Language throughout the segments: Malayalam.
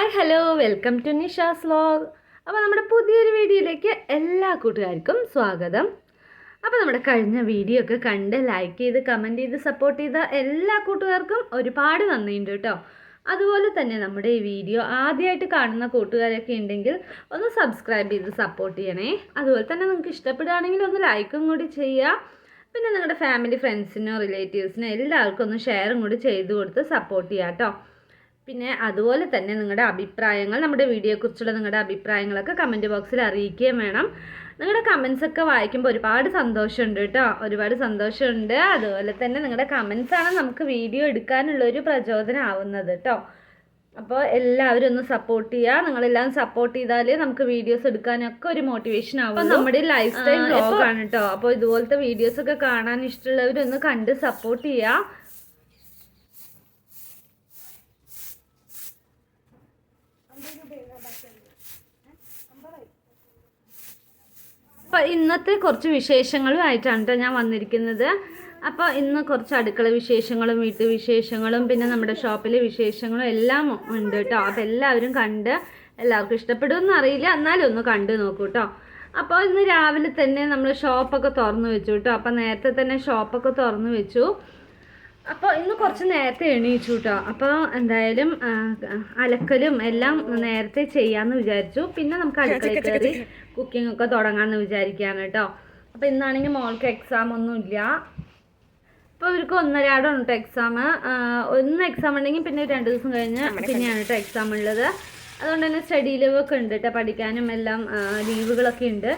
Hi hello welcome to Nisha's vlog അപ്പോൾ നമ്മുടെ പുതിയൊരു വീഡിയോയിലേക്ക് എല്ലാ കൂട്ടുകാർക്കും സ്വാഗതം. അപ്പോൾ നമ്മുടെ കഴിഞ്ഞ വീഡിയോ ഒക്കെ കണ്ട് ലൈക്ക് ചെയ്ത് കമന്റ് ചെയ്ത് സപ്പോർട്ട് ചെയ്ത എല്ലാ കൂട്ടുകാർക്കും ഒരുപാട് നന്ദിയുണ്ട് കേട്ടോ. അതുപോലെ തന്നെ നമ്മുടെ ഈ വീഡിയോ ആദ്യമായിട്ട് കാണുന്ന കൂട്ടുകാരൊക്കെ ഉണ്ടെങ്കിൽ ഒന്ന് സബ്സ്ക്രൈബ് ചെയ്ത് സപ്പോർട്ട് ചെയ്യണേ. അതുപോലെ തന്നെ നിങ്ങൾക്ക് ഇഷ്ടപ്പെടുകയാണെങ്കിൽ ഒന്ന് ലൈക്കും കൂടി ചെയ്യുക. പിന്നെ നിങ്ങളുടെ ഫാമിലി ഫ്രണ്ട്സിനോ റിലേറ്റീവ്സിനോ എല്ലാവർക്കും ഒന്ന് ഷെയറും കൂടി ചെയ്ത് കൊടുത്ത് സപ്പോർട്ട് ചെയ്യാം കേട്ടോ. പിന്നെ അതുപോലെ തന്നെ നിങ്ങളുടെ അഭിപ്രായങ്ങൾ നമ്മുടെ വീഡിയോയെക്കുറിച്ചുള്ള നിങ്ങളുടെ അഭിപ്രായങ്ങളൊക്കെ കമന്റ് ബോക്സിൽ അറിയിക്കുകയും വേണം. നിങ്ങളുടെ കമൻസ് ഒക്കെ വായിക്കുമ്പോൾ ഒരുപാട് സന്തോഷമുണ്ട് കേട്ടോ. ഒരുപാട് സന്തോഷമുണ്ട്. അതുപോലെ തന്നെ നിങ്ങളുടെ കമൻസ് ആണ് നമുക്ക് വീഡിയോ എടുക്കാനുള്ള ഒരു പ്രചോദനം ആവുന്നത് കേട്ടോ. അപ്പോൾ എല്ലാവരും ഒന്ന് സപ്പോർട്ട് ചെയ്യുക. നിങ്ങളെല്ലാം സപ്പോർട്ട് ചെയ്താലേ നമുക്ക് വീഡിയോസ് എടുക്കാനൊക്കെ ഒരു മോട്ടിവേഷൻ ആവും നമ്മുടെ ലൈഫ് സ്റ്റൈൽ ബ്ലോഗാണ് കേട്ടോ. അപ്പോൾ ഇതുപോലത്തെ വീഡിയോസ് ഒക്കെ കാണാൻ ഇഷ്ടമുള്ളവരൊന്ന് കണ്ട് സപ്പോർട്ട് ചെയ്യുക. അപ്പോൾ ഇന്നത്തെ കുറച്ച് വിശേഷങ്ങളുമായിട്ടാണ് കേട്ടോ ഞാൻ വന്നിരിക്കുന്നത്. അപ്പോൾ ഇന്ന് കുറച്ച് അടുക്കള വിശേഷങ്ങളും വീട്ടു വിശേഷങ്ങളും പിന്നെ നമ്മുടെ ഷോപ്പിലെ വിശേഷങ്ങളും എല്ലാം ഉണ്ട് കേട്ടോ അപ്പോൾ എല്ലാവരും കണ്ട് എല്ലാവർക്കും ഇഷ്ടപ്പെടുമെന്ന് അറിയില്ല. എന്നാലും ഒന്ന് കണ്ടു നോക്കൂ കേട്ടോ അപ്പോൾ ഇന്ന് രാവിലെ തന്നെ നമ്മൾ ഷോപ്പൊക്കെ തുറന്നു വെച്ചു കേട്ടോ അപ്പോൾ നേരത്തെ തന്നെ ഷോപ്പൊക്കെ തുറന്നു വെച്ചു. അപ്പോൾ ഇന്ന് കുറച്ച് നേരത്തെ എണീച്ചു കേട്ടോ അപ്പോൾ എന്തായാലും അലക്കലും എല്ലാം നേരത്തെ ചെയ്യാമെന്ന് വിചാരിച്ചു. പിന്നെ നമുക്ക് അടുക്കളയിൽ കയറി കുക്കിംഗ് ഒക്കെ തുടങ്ങാമെന്ന് വിചാരിക്കുകയാണ് കേട്ടോ അപ്പോൾ ഇന്നാണെങ്കിൽ മോൾക്ക് എക്സാം ഒന്നും ഇല്ല. അപ്പോൾ ഇവർക്ക് ഒന്നരാടാണ് കേട്ടോ എക്സാം ഒന്ന് എക്സാം ഉണ്ടെങ്കിൽ പിന്നെ രണ്ട് ദിവസം കഴിഞ്ഞ് പിന്നെയാണ് കേട്ടോ എക്സാം ഉള്ളത്. അതുകൊണ്ട് തന്നെ സ്റ്റഡി ലീവ് ഒക്കെ ഉണ്ട് കേട്ടോ പഠിക്കാനും എല്ലാം ലീവുകളൊക്കെ ഉണ്ട്.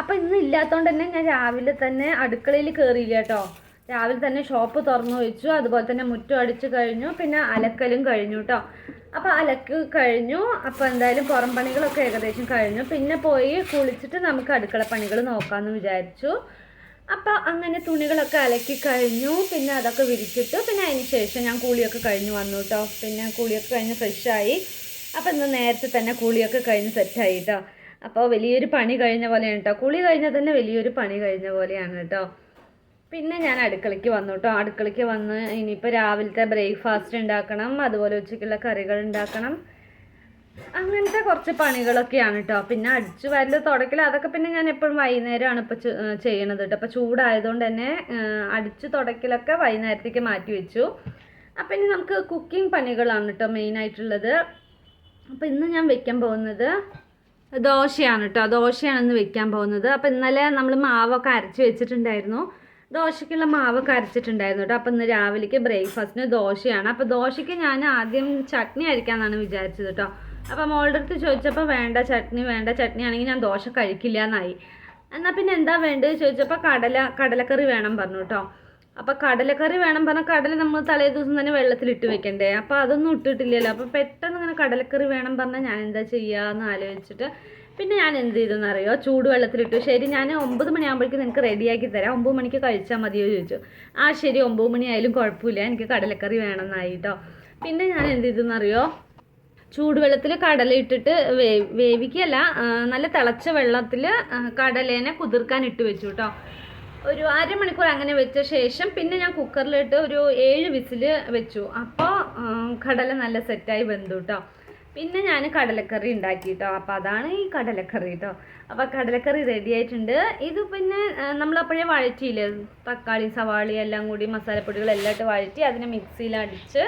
അപ്പോൾ ഇന്ന് ഇല്ലാത്തതുകൊണ്ട് തന്നെ ഞാൻ രാവിലെ തന്നെ അടുക്കളയിൽ കയറിയില്ല കേട്ടോ രാവിലെ തന്നെ ഷോപ്പ് തുറന്നു വെച്ചു. അതുപോലെ തന്നെ മുറ്റം അടിച്ചു കഴിഞ്ഞു. പിന്നെ അലക്കലും കഴിഞ്ഞു കേട്ടോ അപ്പോൾ അലക്ക് കഴിഞ്ഞു. അപ്പോൾ എന്തായാലും പുറം പണികളൊക്കെ ഏകദേശം കഴിഞ്ഞു. പിന്നെ പോയി കുളിച്ചിട്ട് നമുക്ക് അടുക്കള പണികൾ നോക്കാമെന്ന് വിചാരിച്ചു. അപ്പോൾ അങ്ങനെ തുണികളൊക്കെ അലക്കി കഴിഞ്ഞു. പിന്നെ അതൊക്കെ വിരിച്ചിട്ട്. പിന്നെ അതിന് ശേഷം ഞാൻ കൂളിയൊക്കെ കഴിഞ്ഞ് വന്നു കേട്ടോ പിന്നെ കൂളിയൊക്കെ കഴിഞ്ഞ് ഫ്രഷായി അപ്പോൾ ഇന്ന് നേരത്തെ തന്നെ കൂളിയൊക്കെ കഴിഞ്ഞ് സെറ്റായി കേട്ടോ അപ്പോൾ വലിയൊരു പണി കഴിഞ്ഞ പോലെയാണ് കേട്ടോ കുളി കഴിഞ്ഞാൽ തന്നെ വലിയൊരു പണി കഴിഞ്ഞ പോലെയാണ് കേട്ടോ പിന്നെ ഞാൻ അടുക്കളയ്ക്ക് വന്നു കേട്ടോ. അടുക്കളയ്ക്ക് വന്ന് ഇനിയിപ്പോൾ രാവിലത്തെ ബ്രേക്ക്ഫാസ്റ്റ് ഉണ്ടാക്കണം അതുപോലെ ഉച്ചയ്ക്കുള്ള കറികൾ ഉണ്ടാക്കണം. അങ്ങനത്തെ കുറച്ച് പണികളൊക്കെയാണ് കേട്ടോ. പിന്നെ അടിച്ചു വരൽ തുടക്കൽ അതൊക്കെ പിന്നെ ഞാൻ എപ്പോഴും വൈകുന്നേരമാണ് ഇപ്പോൾ ചെയ്യണത് കേട്ടോ. അപ്പോൾ ചൂടായതുകൊണ്ട് തന്നെ അടിച്ചു തുടക്കലൊക്കെ വൈകുന്നേരത്തേക്ക് മാറ്റി വെച്ചു. അപ്പം ഇനി നമുക്ക് കുക്കിംഗ് പണികളാണ് കേട്ടോ മെയിനായിട്ടുള്ളത് അപ്പോൾ ഇന്ന് ഞാൻ വെക്കാൻ പോകുന്നത് ദോശയാണ് കേട്ടോ. ദോശയാണ് ഇന്ന് വെക്കാൻ പോകുന്നത്. അപ്പോൾ ഇന്നലെ നമ്മൾ മാവൊക്കെ അരച്ച് വെച്ചിട്ടുണ്ടായിരുന്നു. ദോശയ്ക്കുള്ള മാവ് കരച്ചിട്ടുണ്ടായിരുന്നു കേട്ടോ. അപ്പോൾ ഇന്ന് രാവിലേക്ക് ബ്രേക്ക്ഫാസ്റ്റിന് ദോശയാണ്. അപ്പോൾ ദോശയ്ക്ക് ഞാൻ ആദ്യം ചട്നി അരിക്കാമെന്നാണ് വിചാരിച്ചത് കേട്ടോ. അപ്പം മോളുടെ അടുത്ത് ചോദിച്ചപ്പോൾ വേണ്ട ചട്നി വേണ്ട ചട്നി ആണെങ്കിൽ ഞാൻ ദോശ കഴിക്കില്ല എന്നായി എന്നാൽ പിന്നെ എന്താ വേണ്ടത് ചോദിച്ചപ്പോൾ കടല കടലക്കറി വേണം പറഞ്ഞു കേട്ടോ. അപ്പോൾ കടലക്കറി വേണം പറഞ്ഞാൽ കടല നമ്മൾ തലേ ദിവസം തന്നെ വെള്ളത്തിലിട്ട് വെക്കണ്ടേ? അപ്പോൾ അതൊന്നും ഇട്ടിട്ടില്ലല്ലോ. അപ്പോൾ പെട്ടെന്ന് ഇങ്ങനെ കടലക്കറി വേണം പറഞ്ഞാൽ ഞാൻ എന്താ ചെയ്യുക എന്ന് ആലോചിച്ചിട്ട് പിന്നെ ഞാൻ എന്ത് ചെയ്തെന്ന് അറിയോ ചൂടുവെള്ളത്തിലിട്ടു. ശരി ഞാൻ ഒമ്പത് മണിയാകുമ്പോഴേക്കും നിനക്ക് റെഡിയാക്കി തരാം. ഒമ്പത് മണിക്ക് കഴിച്ചാൽ മതിയോ ചോദിച്ചു. ആ ശരി ഒമ്പത് മണിയായാലും കുഴപ്പമില്ല. എനിക്ക് കടലക്കറി വേണമെന്നായി കേട്ടോ പിന്നെ ഞാൻ എന്ത് ചെയ്തെന്ന് അറിയോ ചൂടുവെള്ളത്തിൽ കടല ഇട്ടിട്ട് വേ വേവിക്കല്ല നല്ല തിളച്ച വെള്ളത്തിൽ കടലേനെ കുതിർക്കാൻ ഇട്ട് വെച്ചു കേട്ടോ ഒരു അരമണിക്കൂർ അങ്ങനെ വെച്ച ശേഷം പിന്നെ ഞാൻ കുക്കറിലിട്ട് ഒരു ഏഴ് വിസിൽ വെച്ചു. അപ്പോൾ കടല നല്ല സെറ്റായി വെന്തു കേട്ടോ പിന്നെ ഞാൻ കടലക്കറി ഉണ്ടാക്കി കേട്ടോ അപ്പോൾ അതാണ് ഈ കടലക്കറി കേട്ടോ അപ്പോൾ കടലക്കറി റെഡി ആയിട്ടുണ്ട്. ഇത് പിന്നെ നമ്മൾ അപ്പോഴേ വഴറ്റിയില്ലേ? തക്കാളി സവാളി എല്ലാം കൂടി മസാലപ്പൊടികളെല്ലാം ഇട്ട് വഴറ്റി അതിനെ മിക്സിയിൽ അടിച്ച്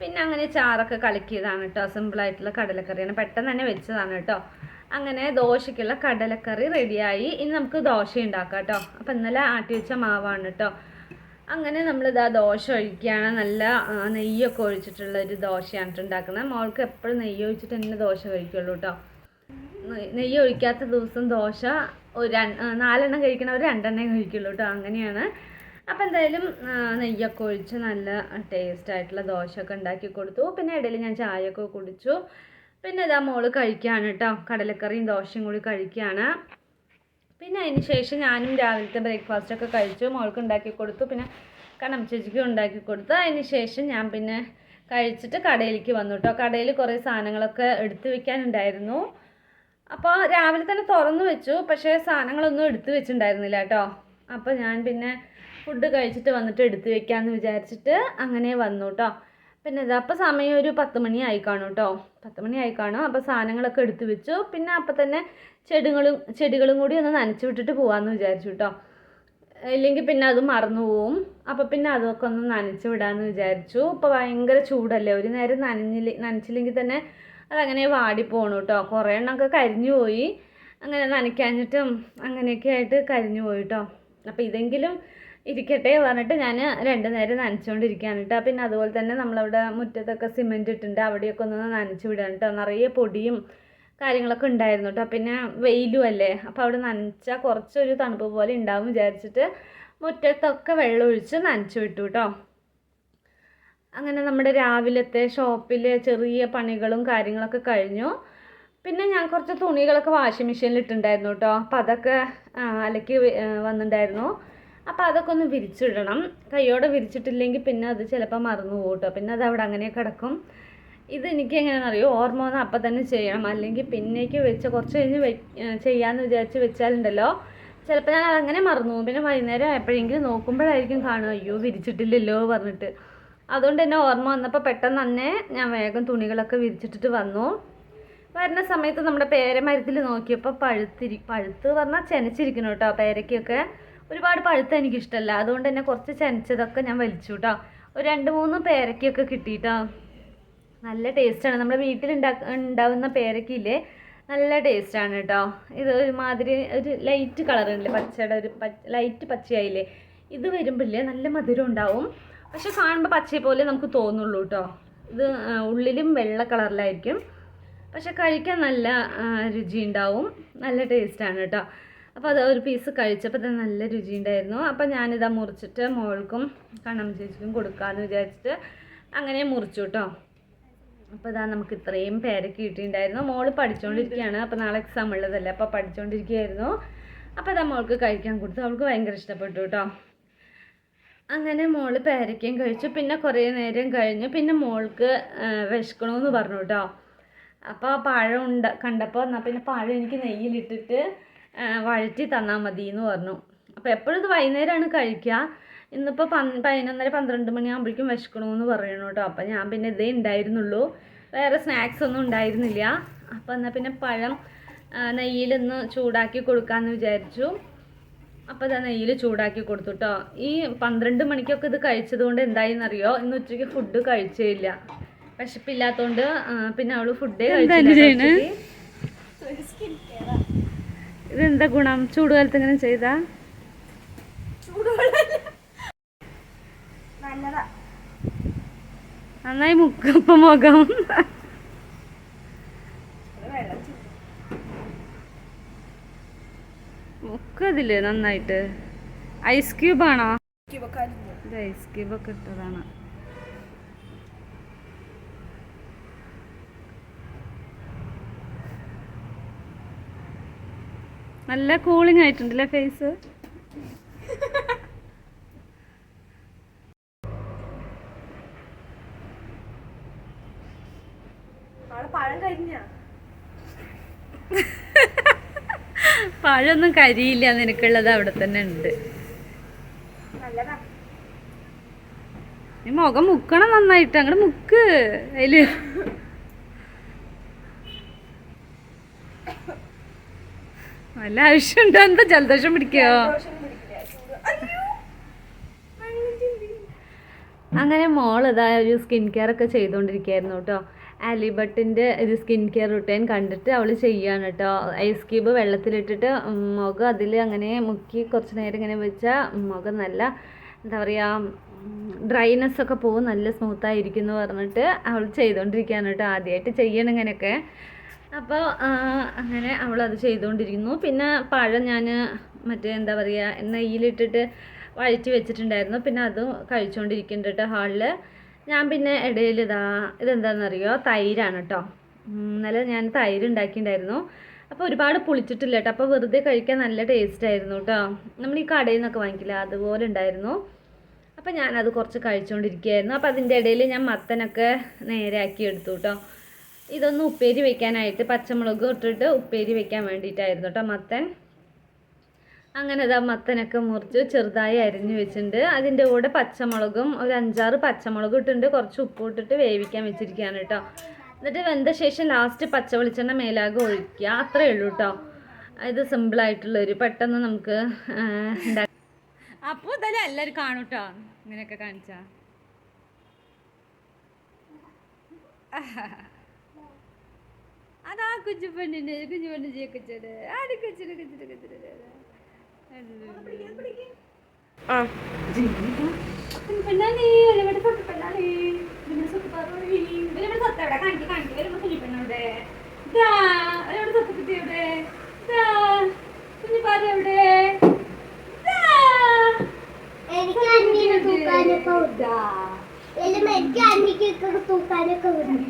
പിന്നെ അങ്ങനെ ചാറൊക്കെ കലക്കിയതാണ് കേട്ടോ സിമ്പിളായിട്ടുള്ള കടലക്കറിയാണ് പെട്ടെന്ന് തന്നെ വെച്ചതാണ് കേട്ടോ അങ്ങനെ ദോശയ്ക്കുള്ള കടലക്കറി റെഡിയായി ഇനി നമുക്ക് ദോശ ഉണ്ടാക്കാം കേട്ടോ അപ്പം ഇന്നലെ ആട്ടി വെച്ച മാവാണ് കേട്ടോ അങ്ങനെ നമ്മളിതാ ദോശ ഒഴിക്കുകയാണ്. നല്ല നെയ്യൊക്കെ ഒഴിച്ചിട്ടുള്ള ഒരു ദോശയാണ് ഉണ്ടാക്കുന്നത്. മോൾക്ക് എപ്പോഴും നെയ്യ് ഒഴിച്ചിട്ട് തന്നെ ദോശ കഴിക്കുള്ളൂ കേട്ടോ നെയ്യ് ഒഴിക്കാത്ത ദിവസം ദോശ ഒരു നാലെണ്ണം കഴിക്കണ ഒരു രണ്ടെണ്ണേ കഴിക്കുള്ളൂ കേട്ടോ അങ്ങനെയാണ്. അപ്പോൾ എന്തായാലും നെയ്യൊക്കെ ഒഴിച്ച് നല്ല ടേസ്റ്റ് ആയിട്ടുള്ള ദോശയൊക്കെ ഉണ്ടാക്കി കൊടുത്തു. പിന്നെ ഇടയിൽ ഞാൻ ചായയൊക്കെ കുടിച്ചു. പിന്നെ ഇതാ മോൾ കഴിക്കുകയാണ് കേട്ടോ കടലക്കറിയും ദോശയും കൂടി കഴിക്കുകയാണ്. പിന്നെ അതിന് ശേഷം ഞാനും രാവിലത്തെ ബ്രേക്ക്ഫാസ്റ്റ് ഒക്കെ കഴിച്ചു. മോൾക്ക് ഉണ്ടാക്കി കൊടുത്തു. പിന്നെ കണം ചേച്ചിക്കും ഉണ്ടാക്കി കൊടുത്തു. അതിന് ശേഷം ഞാൻ പിന്നെ കഴിച്ചിട്ട് കടയിലേക്ക് വന്നു കേട്ടോ. കടയിൽ കുറേ സാധനങ്ങളൊക്കെ എടുത്തു വെക്കാനുണ്ടായിരുന്നു. അപ്പോൾ രാവിലെ തന്നെ തുറന്നു വെച്ചു. പക്ഷേ സാധനങ്ങളൊന്നും എടുത്തു വെച്ചിട്ടുണ്ടായിരുന്നില്ല കേട്ടോ. അപ്പോൾ ഞാൻ പിന്നെ ഫുഡ് കഴിച്ചിട്ട് വന്നിട്ട് എടുത്തു വെക്കാമെന്ന് വിചാരിച്ചിട്ട് അങ്ങനെ വന്നു കേട്ടോ. പിന്നെ ഇതാ അപ്പോൾ സമയം ഒരു പത്ത് മണി ആയി കാണും കേട്ടോ പത്ത് മണി ആയി കാണും. അപ്പോൾ സാധനങ്ങളൊക്കെ എടുത്തു വെച്ചു. പിന്നെ അപ്പം തന്നെ ചെടികളും ചെടികളും കൂടി ഒന്ന് നനച്ച് വിട്ടിട്ട് പോകാമെന്ന് വിചാരിച്ചു കേട്ടോ ഇല്ലെങ്കിൽ പിന്നെ അത് മറന്നു പോവും. അപ്പോൾ പിന്നെ അതൊക്കെ ഒന്ന് നനച്ച് വിടാമെന്ന് വിചാരിച്ചു. ഇപ്പോൾ ഭയങ്കര ചൂടല്ലേ? ഒരു നേരം നനഞ്ഞില്ല നനച്ചില്ലെങ്കിൽ തന്നെ അതങ്ങനെ വാടി പോണു കേട്ടോ കുറേ എണ്ണമൊക്കെ കരിഞ്ഞു പോയി. അങ്ങനെ നനയ്ക്കാഞ്ഞിട്ടും അങ്ങനെയൊക്കെ ആയിട്ട് കരിഞ്ഞു പോയി കേട്ടോ അപ്പോൾ ഇതെങ്കിലും ഇരിക്കട്ടെ പറഞ്ഞിട്ട് ഞാൻ രണ്ട് നേരം നനച്ചുകൊണ്ടിരിക്കുകയാണ് കേട്ടോ. പിന്നെ അതുപോലെ തന്നെ നമ്മളവിടെ മുറ്റത്തൊക്കെ സിമെന്റ് ഇട്ടിട്ടുണ്ട്. അവിടെയൊക്കെ ഒന്ന് നനച്ച് വിടാൻ കേട്ടോ. നിറയെ പൊടിയും കാര്യങ്ങളൊക്കെ ഉണ്ടായിരുന്നു കേട്ടോ. പിന്നെ വെയിലും അല്ലേ? അപ്പോൾ അവിടെ നനച്ചാൽ കുറച്ചൊരു തണുപ്പ് പോലെ ഉണ്ടാവും വിചാരിച്ചിട്ട് മുറ്റത്തൊക്കെ വെള്ളം ഒഴിച്ച് നനച്ച് വിട്ടു കേട്ടോ. അങ്ങനെ നമ്മുടെ രാവിലത്തെ ഷോപ്പിൽ ചെറിയ പണികളും കാര്യങ്ങളൊക്കെ കഴിഞ്ഞു. പിന്നെ ഞാൻ കുറച്ച് തുണികളൊക്കെ വാഷിംഗ് മെഷീനിൽ ഇട്ടിട്ടുണ്ടായിരുന്നു കേട്ടോ. അപ്പോൾ അതൊക്കെ അലക്കി വന്നിട്ടുണ്ടായിരുന്നു. അപ്പോൾ അതൊക്കെ ഒന്ന് വിരിച്ചിടണം. കൈയോടെ വിരിച്ചിട്ടില്ലെങ്കിൽ പിന്നെ അത് ചിലപ്പോൾ മറന്നു പോകട്ടോ പിന്നെ അത് അവിടെ അങ്ങനെ കിടക്കും. ഇത് എനിക്ക് എങ്ങനെയാണെന്ന് അറിയോ? ഓർമ്മ വന്നാൽ അപ്പം തന്നെ ചെയ്യണം. അല്ലെങ്കിൽ പിന്നേക്ക് വെച്ച് കുറച്ച് കഴിഞ്ഞ് വെ ചെയ്യാമെന്ന് വിചാരിച്ച് വെച്ചാലുണ്ടല്ലോ. ചിലപ്പോൾ ഞാൻ അതങ്ങനെ മറന്നു പോകും. പിന്നെ വൈകുന്നേരം ആയപ്പോഴെങ്കിലും നോക്കുമ്പോഴായിരിക്കും കാണുക അയ്യോ വിരിച്ചിട്ടില്ലല്ലോ പറഞ്ഞിട്ട്. അതുകൊണ്ട് തന്നെ ഓർമ്മ വന്നപ്പോൾ പെട്ടെന്ന് തന്നെ ഞാൻ വേഗം തുണികളൊക്കെ വിരിച്ചിട്ടിട്ട് വന്നു. വരുന്ന സമയത്ത് നമ്മുടെ പേരമരത്തിൽ നോക്കിയപ്പോൾ പഴുത്തിരി പഴുത്ത് പറഞ്ഞാൽ ചെനച്ചിരിക്കുന്നു കേട്ടോ പേരയ്ക്കൊക്കെ. ഒരുപാട് പഴുത്ത എനിക്കിഷ്ടമല്ല അതുകൊണ്ട് തന്നെ കുറച്ച് ചനച്ചതൊക്കെ ഞാൻ വലിച്ചു കേട്ടോ ഒരു രണ്ട് മൂന്ന് പേരയ്ക്കൊക്കെ കിട്ടിയിട്ടോ നല്ല ടേസ്റ്റാണ്. നമ്മുടെ വീട്ടിൽ ഉണ്ടാവുന്ന പേരയ്ക്കില്ലേ നല്ല ടേസ്റ്റാണ് കേട്ടോ. ഇത് ഒരുമാതിരി ഒരു ലൈറ്റ് കളറുണ്ടല്ലേ പച്ചയുടെ ഒരു ലൈറ്റ് പച്ചയായില്ലേ? ഇത് വരുമ്പോഴേ നല്ല മധുരം ഉണ്ടാവും. പക്ഷെ കാണുമ്പോൾ പച്ചയെ പോലെ നമുക്ക് തോന്നുള്ളൂ കേട്ടോ. ഇത് ഉള്ളിലും വെള്ള കളറിലായിരിക്കും. പക്ഷെ കഴിക്കാൻ നല്ല രുചി ഉണ്ടാവും. നല്ല ടേസ്റ്റാണ് കേട്ടോ. അപ്പോൾ അത് ഒരു പീസ് കഴിച്ചപ്പോൾ തന്നെ നല്ല രുചി ഉണ്ടായിരുന്നു. അപ്പോൾ ഞാനിതാ മുറിച്ചിട്ട് മോൾക്കും കണ്ണം ചേച്ചിക്കും കൊടുക്കാമെന്ന് വിചാരിച്ചിട്ട് അങ്ങനെ മുറിച്ചു കേട്ടോ അപ്പോൾ ഇതാ നമുക്ക് ഇത്രയും പേരൊക്കെ കിട്ടിയിട്ടുണ്ടായിരുന്നു. മോൾ പഠിച്ചുകൊണ്ടിരിക്കുകയാണ് അപ്പോൾ നാളെ എക്സാം ഉള്ളതല്ലേ. അപ്പോൾ പഠിച്ചുകൊണ്ടിരിക്കുകയായിരുന്നു അപ്പോൾ ഇതാ മോൾക്ക് കഴിക്കാൻ കൊടുത്തു. അവൾക്ക് ഭയങ്കര ഇഷ്ടപ്പെട്ടു കേട്ടോ അങ്ങനെ മോൾ പേരയ്ക്കയും കഴിച്ചു. പിന്നെ കുറേ നേരം കഴിഞ്ഞു. പിന്നെ മോൾക്ക് ആ, വിശക്കണമെന്ന് പറഞ്ഞു കേട്ടോ അപ്പോൾ പഴം ഉണ്ട കണ്ടപ്പോൾ എന്നാൽ പിന്നെ പഴം എനിക്ക് നെയ്യിലിട്ടിട്ട് ആ, വഴറ്റി തന്നാൽ മതി എന്ന് പറഞ്ഞു. അപ്പോൾ എപ്പോഴും ഇത് വൈകുന്നേരമാണ് കഴിക്കുക ഇന്നിപ്പോൾ പൻ പതിനൊന്നര പന്ത്രണ്ട് മണിയാകുമ്പോഴേക്കും വിശക്കണമെന്ന് പറയണു കേട്ടോ. അപ്പോൾ ഞാൻ പിന്നെ ഇതേ ഉണ്ടായിരുന്നുള്ളൂ വേറെ സ്നാക്സ് ഒന്നും ഉണ്ടായിരുന്നില്ല. അപ്പോൾ എന്നാൽ പിന്നെ പഴം നെയ്യിലൊന്ന് ചൂടാക്കി കൊടുക്കാമെന്ന് വിചാരിച്ചു. അപ്പോൾ ഇതാ നെയ്യിൽ ചൂടാക്കി കൊടുത്തു കേട്ടോ ഈ പന്ത്രണ്ട് മണിക്കൊക്കെ ഇത് കഴിച്ചത് കൊണ്ട് എന്തായെന്നറിയോ? ഇന്ന് ഉച്ചയ്ക്ക് ഫുഡ് കഴിച്ചേയില്ല. വിശപ്പില്ലാത്തതുകൊണ്ട് പിന്നെ അവൾ ഫുഡേ കഴിച്ചില്ല ഇതെന്താ ഗുണം? ചൂടുകാലത്ത് ഇങ്ങനെ ചെയ്താ നന്നായി മുക്കപ്പ മുഖം. മുക്കതില്ലേ നന്നായിട്ട്? ഐസ് ക്യൂബാണോ ഐസ് ക്യൂബൊക്കെ ഇട്ടതാണ്. നല്ല കൂളിംഗ് ആയിട്ടുണ്ടല്ലേ ഫേസ് പഴൊന്നും പഴമൊന്നും കരിയില്ല നിനക്കുള്ളത് അവിടെ തന്നെ ഉണ്ട്. നീ മുഖം മുക്കണം നന്നായിട്ട്. അങ്ങോട്ട് മുക്ക്. അതിൽ വല്ല ആവശ്യമുണ്ടോ എന്താ ജലദോഷം പിടിക്കോ? അങ്ങനെ മോൾ ഇതാ ഒരു സ്കിൻ കെയർ ഒക്കെ ചെയ്തുകൊണ്ടിരിക്കുകയായിരുന്നു കേട്ടോ. ആലിബട്ടിന്റെ ഒരു സ്കിൻ കെയർ റുട്ടീൻ കണ്ടിട്ട് അവൾ ചെയ്യാണ് കേട്ടോ. ഐസ് ക്യൂബ് വെള്ളത്തിലിട്ടിട്ട് മുഖം അതിൽ അങ്ങനെ മുക്കി കുറച്ച് നേരം ഇങ്ങനെ വെച്ചാൽ മുഖം നല്ല എന്താ പറയുക ഡ്രൈനെസ് ഒക്കെ പോകും നല്ല സ്മൂത്തായിരിക്കും എന്ന് പറഞ്ഞിട്ട് അവൾ ചെയ്തുകൊണ്ടിരിക്കുകയാണ് കേട്ടോ. ആദ്യമായിട്ട് ചെയ്യണം ഇങ്ങനെയൊക്കെ. അപ്പോൾ അങ്ങനെ അവൾ അത് ചെയ്തുകൊണ്ടിരിക്കുന്നു പിന്നെ പഴം ഞാൻ മറ്റേ എന്താ പറയുക നെയ്യിലിട്ടിട്ട് വഴറ്റി വെച്ചിട്ടുണ്ടായിരുന്നു. പിന്നെ അതും കഴിച്ചുകൊണ്ടിരിക്കുന്നുണ്ട് കേട്ടോ ഹാളിൽ ഞാൻ പിന്നെ ഇടയിൽ ഇതാ ഇതെന്താണെന്നറിയോ തൈരാണ് കേട്ടോ. ഇന്നലെ ഞാൻ തൈര് ഉണ്ടാക്കിയിട്ടുണ്ടായിരുന്നു. അപ്പോൾ ഒരുപാട് പുളിച്ചിട്ടില്ല കേട്ടോ. അപ്പോൾ വെറുതെ കഴിക്കാൻ നല്ല ടേസ്റ്റ് ആയിരുന്നു കേട്ടോ. നമ്മൾ ഈ കടയിൽ നിന്നൊക്കെ വാങ്ങിക്കില്ല അതുപോലെ ഉണ്ടായിരുന്നു. അപ്പോൾ ഞാനത് കുറച്ച് കഴിച്ചുകൊണ്ടിരിക്കുകയായിരുന്നു അപ്പോൾ അതിന്റെ ഇടയിൽ ഞാൻ മത്തനൊക്കെ നേരെ ആക്കി എടുത്തു കേട്ടോ. ഇതൊന്ന് ഉപ്പേരി വെക്കാനായിട്ട് പച്ചമുളക് ഇട്ടിട്ട് ഉപ്പേരി വെക്കാൻ വേണ്ടിയിട്ടായിരുന്നു കേട്ടോ മത്തൻ. അങ്ങനെ ഇതാ മത്തനൊക്കെ മുറിച്ച് ചെറുതായി അരിഞ്ഞു വെച്ചിട്ടുണ്ട്. അതിന്റെ കൂടെ പച്ചമുളകും ഒരു അഞ്ചാറ് പച്ചമുളകും ഇട്ടിട്ടുണ്ട്. കുറച്ച് ഉപ്പ് ഇട്ടിട്ട് വേവിക്കാൻ വെച്ചിരിക്കുകയാണ് കേട്ടോ. എന്നിട്ട് വെന്ത ശേഷം ലാസ്റ്റ് പച്ച വെളിച്ചെണ്ണ മേലാകെ ഒഴിക്കുക. അത്രേ ഉള്ളൂ കേട്ടോ. ഇത് സിമ്പിളായിട്ടുള്ളൊരു പെട്ടെന്ന് നമുക്ക് അപ്പോൾ ഇതെല്ലാം എല്ലാവരും കാണും കേട്ടോ ഇങ്ങനെയൊക്കെ കാണിച്ചാ. അതാ കുഞ്ഞു പെണ്ണിന് കുഞ്ഞു പെണ്ണ് ചേക്കച്ചത് ആര് കൊച്ചിന് കൊച്ചിന് കൊച്ചിന്. എനിക്ക് അന്നിക്കൊക്കെ തൂക്കാനൊക്കെ ഉണ്ട്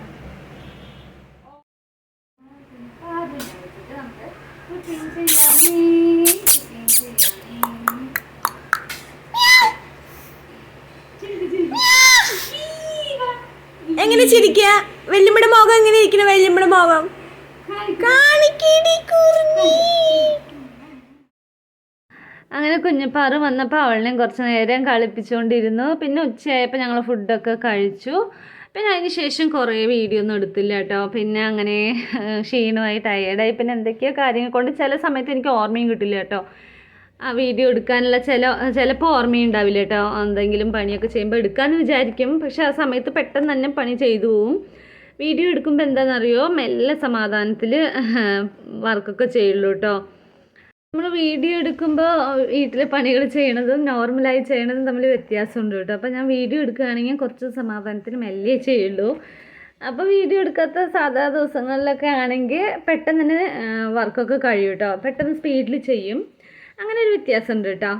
ചിരിക്കുക മോഹം മുഖം എങ്ങനെ ഇരിക്കണ വെല്ലുമ്പിടെ മുഖം കാണിക്കടി അങ്ങനെ കുഞ്ഞപ്പാറ് വന്നപ്പോൾ അവളിനെയും കുറച്ച് നേരം കളിപ്പിച്ചുകൊണ്ടിരുന്നു പിന്നെ ഉച്ചയായപ്പോൾ ഞങ്ങൾ ഫുഡൊക്കെ കഴിച്ചു. പിന്നെ അതിന് ശേഷം കുറേ വീഡിയോ ഒന്നും എടുത്തില്ല കേട്ടോ പിന്നെ അങ്ങനെ ക്ഷീണമായി ടയേർഡായി പിന്നെ എന്തൊക്കെയോ കാര്യങ്ങൾ കൊണ്ട് ചില സമയത്ത് എനിക്ക് ഓർമ്മയും കിട്ടില്ല കേട്ടോ ആ വീഡിയോ എടുക്കാനുള്ള ചില ചിലപ്പോൾ ഓർമ്മയും ഉണ്ടാവില്ല കേട്ടോ എന്തെങ്കിലും പണിയൊക്കെ ചെയ്യുമ്പോൾ എടുക്കാമെന്ന് വിചാരിക്കും. പക്ഷെ ആ സമയത്ത് പെട്ടെന്ന് തന്നെ പണി ചെയ്തു പോവും. വീഡിയോ എടുക്കുമ്പോൾ എന്താണെന്നറിയോ മെല്ലെ സമാധാനത്തിൽ വർക്കൊക്കെ ചെയ്യുള്ളൂ കേട്ടോ നമ്മൾ വീഡിയോ എടുക്കുമ്പോൾ വീട്ടിലെ പണികൾ ചെയ്യണതും നോർമലായി ചെയ്യണതും തമ്മിൽ വ്യത്യാസമുണ്ട് കേട്ടോ അപ്പോൾ ഞാൻ വീഡിയോ എടുക്കുകയാണെങ്കിൽ കുറച്ച് സമാധാനത്തിൽ മെല്ലെ ചെയ്യുള്ളൂ. അപ്പോൾ വീഡിയോ എടുക്കാത്ത സാധാ ദിവസങ്ങളിലൊക്കെ ആണെങ്കിൽ പെട്ടെന്ന് തന്നെ വർക്കൊക്കെ കഴിയും കേട്ടോ പെട്ടെന്ന് സ്പീഡിൽ ചെയ്യും. അങ്ങനെ ഒരു വ്യത്യാസമുണ്ട് കേട്ടോ.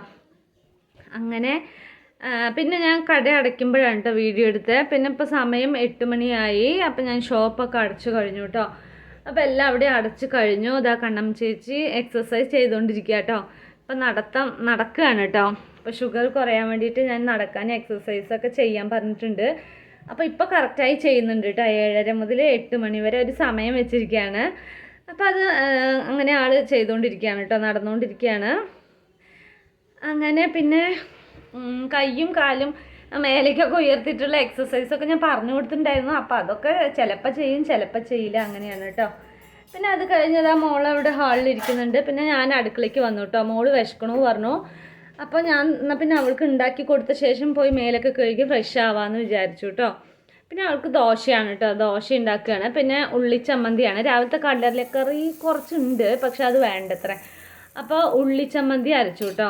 അങ്ങനെ പിന്നെ ഞാൻ കട അടയ്ക്കുമ്പോഴാണ് കേട്ടോ വീഡിയോ എടുത്തത് പിന്നെ ഇപ്പോൾ സമയം എട്ട് മണിയായി. അപ്പോൾ ഞാൻ ഷോപ്പൊക്കെ അടച്ചു കഴിഞ്ഞു കേട്ടോ അപ്പോൾ എല്ലാം അവിടെ അടച്ചു കഴിഞ്ഞു. ഇതാ കണ്ണം ചേച്ചി എക്സസൈസ് ചെയ്തുകൊണ്ടിരിക്കുക കേട്ടോ അപ്പോൾ നടത്തം നടക്കുകയാണ് കേട്ടോ അപ്പോൾ ഷുഗർ കുറയാൻ വേണ്ടിയിട്ട് ഞാൻ നടക്കാൻ എക്സസൈസൊക്കെ ചെയ്യാൻ പറഞ്ഞിട്ടുണ്ട്. അപ്പോൾ ഇപ്പോൾ കറക്റ്റായി ചെയ്യുന്നുണ്ട് കേട്ടോ ഏഴര മുതൽ എട്ട് മണി വരെ ഒരു സമയം വെച്ചിരിക്കുകയാണ് അപ്പോൾ അത് അങ്ങനെ ആൾ ചെയ്തുകൊണ്ടിരിക്കുകയാണ് കേട്ടോ നടന്നുകൊണ്ടിരിക്കുകയാണ് അങ്ങനെ പിന്നെ കയ്യും കാലും മേലേക്കൊക്കെ ഉയർത്തിയിട്ടുള്ള എക്സസൈസൊക്കെ ഞാൻ പറഞ്ഞു കൊടുത്തിട്ടുണ്ടായിരുന്നു. അപ്പോൾ അതൊക്കെ ചിലപ്പോൾ ചെയ്യും ചിലപ്പോൾ ചെയ്യില്ല. അങ്ങനെയാണ് കേട്ടോ പിന്നെ അത് കഴിഞ്ഞത് ആ മോൾ അവിടെ ഹാളിൽ ഇരിക്കുന്നുണ്ട്. പിന്നെ ഞാൻ അടുക്കളയ്ക്ക് വന്നു കേട്ടോ മോൾ വിശക്കണു പറഞ്ഞു. അപ്പോൾ ഞാൻ എന്നാൽ പിന്നെ അവൾക്ക് ഉണ്ടാക്കി കൊടുത്ത ശേഷം പോയി മേലൊക്കെ കഴുകി ഫ്രഷ് ആവാമെന്ന് വിചാരിച്ചു കേട്ടോ പിന്നെ അവൾക്ക് ദോശയാണ് കേട്ടോ ദോശ ഉണ്ടാക്കുകയാണ്. പിന്നെ ഉള്ളി ചമ്മന്തിയാണ്. രാവിലത്തെ കടലക്കറി കുറച്ചുണ്ട് പക്ഷെ അത് വേണ്ടത്ര. അപ്പോൾ ഉള്ളി ചമ്മന്തി അരച്ചു കേട്ടോ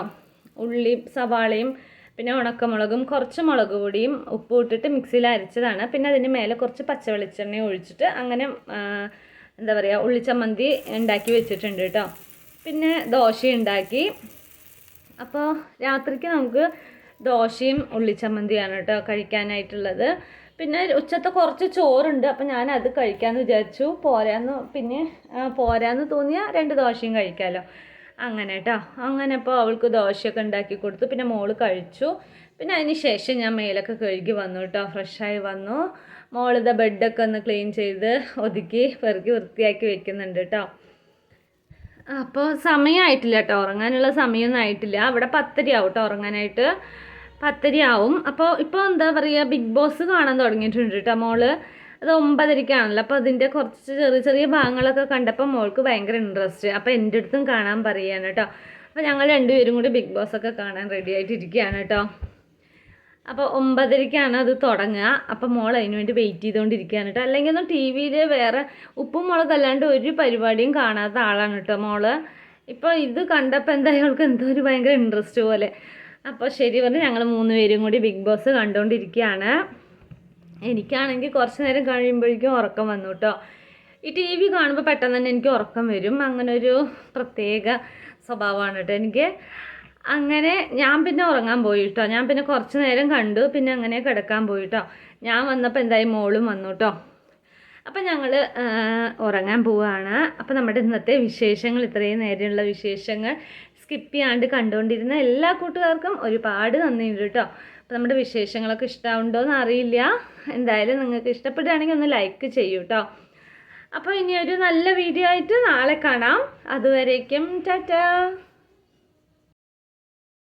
ഉള്ളി സവാളയും പിന്നെ ഉണക്കമുളകും കുറച്ച് മുളക് പൊടിയും ഉപ്പും ഇട്ടിട്ട് മിക്സിയിൽ അരച്ചതാണ്. പിന്നെ അതിന് മേലെ കുറച്ച് പച്ച വെളിച്ചെണ്ണ ഒഴിച്ചിട്ട് അങ്ങനെ എന്താ പറയുക ഉള്ളിച്ചമ്മന്തി ഉണ്ടാക്കി വെച്ചിട്ടുണ്ട് കേട്ടോ. പിന്നെ ദോശ ഉണ്ടാക്കി. അപ്പോൾ രാത്രിക്ക് നമുക്ക് ദോശയും ഉള്ളിച്ചമ്മന്തിയാണ് കേട്ടോ കഴിക്കാനായിട്ടുള്ളത്. പിന്നെ ഉച്ചത്തെ കുറച്ച് ചോറുണ്ട് അപ്പം ഞാൻ അത് കഴിക്കാമെന്ന് വിചാരിച്ചു. പോരാന്ന് പിന്നെ പോരാന്ന് തോന്നിയാൽ രണ്ട് ദോശയും കഴിക്കാമല്ലോ അങ്ങനെ കേട്ടോ അങ്ങനെ അപ്പോൾ അവൾക്ക് ദോശയൊക്കെ ഉണ്ടാക്കി കൊടുത്തു. പിന്നെ മോൾ കഴിച്ചു. പിന്നെ അതിന് ശേഷം ഞാൻ മേലൊക്കെ കഴുകി വന്നു കേട്ടോ ഫ്രഷായി വന്നു. മോളിത് ബെഡൊക്കെ ഒന്ന് ക്ലീൻ ചെയ്ത് ഒതുക്കി പെറുക്കി വൃത്തിയാക്കി വെക്കുന്നുണ്ട് കേട്ടോ അപ്പോൾ സമയമായിട്ടില്ല കേട്ടോ ഉറങ്ങാനുള്ള സമയമൊന്നും ആയിട്ടില്ല. അവിടെ പത്തരി ആവും കേട്ടോ ഉറങ്ങാനായിട്ട്. പത്തരി ആവും അപ്പോൾ ഇപ്പോൾ എന്താ പറയുക ബിഗ് ബോസ് കാണാൻ തുടങ്ങിയിട്ടുണ്ട് കേട്ടോ മോൾ. അത് ഒമ്പതരയ്ക്കാണല്ലോ അപ്പോൾ അതിന്റെ കുറച്ച് ചെറിയ ചെറിയ ഭാഗങ്ങളൊക്കെ കണ്ടപ്പോൾ മോൾക്ക് ഭയങ്കര ഇൻട്രസ്റ്റ് അപ്പോൾ എന്റെ അടുത്തും കാണാൻ പറയുകയാണ് കേട്ടോ അപ്പോൾ ഞങ്ങൾ രണ്ടുപേരും കൂടി ബിഗ് ബോസ് ഒക്കെ കാണാൻ റെഡി ആയിട്ടിരിക്കുകയാണ് കേട്ടോ അപ്പോൾ ഒമ്പതരയ്ക്കാണ് അത് തുടങ്ങുക. അപ്പോൾ മോൾ അതിന് വേണ്ടി വെയിറ്റ് ചെയ്തുകൊണ്ടിരിക്കുകയാണ് കേട്ടോ അല്ലെങ്കിൽ ഒന്നും ടി വിയിൽ വേറെ ഉപ്പും മുളക് അല്ലാണ്ട് ഒരു പരിപാടിയും കാണാത്ത ആളാണ് കേട്ടോ മോൾ. ഇപ്പോൾ ഇത് കണ്ടപ്പോൾ എന്താ അയാൾക്ക് എന്തോ ഒരു ഭയങ്കര ഇൻട്രസ്റ്റ് പോലെ. അപ്പോൾ ശരി പറഞ്ഞ് ഞങ്ങൾ മൂന്ന് പേരും കൂടി ബിഗ് ബോസ് കണ്ടുകൊണ്ടിരിക്കുകയാണ് എനിക്കാണെങ്കിൽ കുറച്ച് നേരം കഴിയുമ്പോഴേക്കും ഉറക്കം വന്നു കേട്ടോ. ഈ ടി വി കാണുമ്പോൾ പെട്ടെന്ന് തന്നെ എനിക്ക് ഉറക്കം വരും. അങ്ങനെ ഒരു പ്രത്യേക സ്വഭാവമാണ് കേട്ടോ എനിക്ക്. അങ്ങനെ ഞാൻ പിന്നെ ഉറങ്ങാൻ പോയി കേട്ടോ. ഞാൻ പിന്നെ കുറച്ച് നേരം കണ്ടു. പിന്നെ അങ്ങനെ കിടക്കാൻ പോയി കേട്ടോ. ഞാൻ വന്നപ്പോൾ എന്തായി? മോളും വന്നു കേട്ടോ. അപ്പം ഞങ്ങൾ ഉറങ്ങാൻ പോവുകയാണ് അപ്പം നമ്മുടെ ഇന്നത്തെ വിശേഷങ്ങൾ ഇത്രയും നേരെയുള്ള വിശേഷങ്ങൾ സ്കിപ്പ് ചെയ്യാണ്ട് കണ്ടുകൊണ്ടിരുന്ന എല്ലാ കൂട്ടുകാർക്കും ഒരുപാട് നന്ദിയുണ്ട് കേട്ടോ. അപ്പം നമ്മുടെ വിശേഷങ്ങളൊക്കെ ഇഷ്ടമുണ്ടോ എന്ന് അറിയില്ല. എന്തായാലും നിങ്ങൾക്ക് ഇഷ്ടപ്പെടുകയാണെങ്കിൽ ഒന്ന് ലൈക്ക് ചെയ്യൂ കേട്ടോ അപ്പോൾ ഇനി ഒരു നല്ല വീഡിയോ ആയിട്ട് നാളെ കാണാം. അതുവരേക്കും ടാറ്റാ.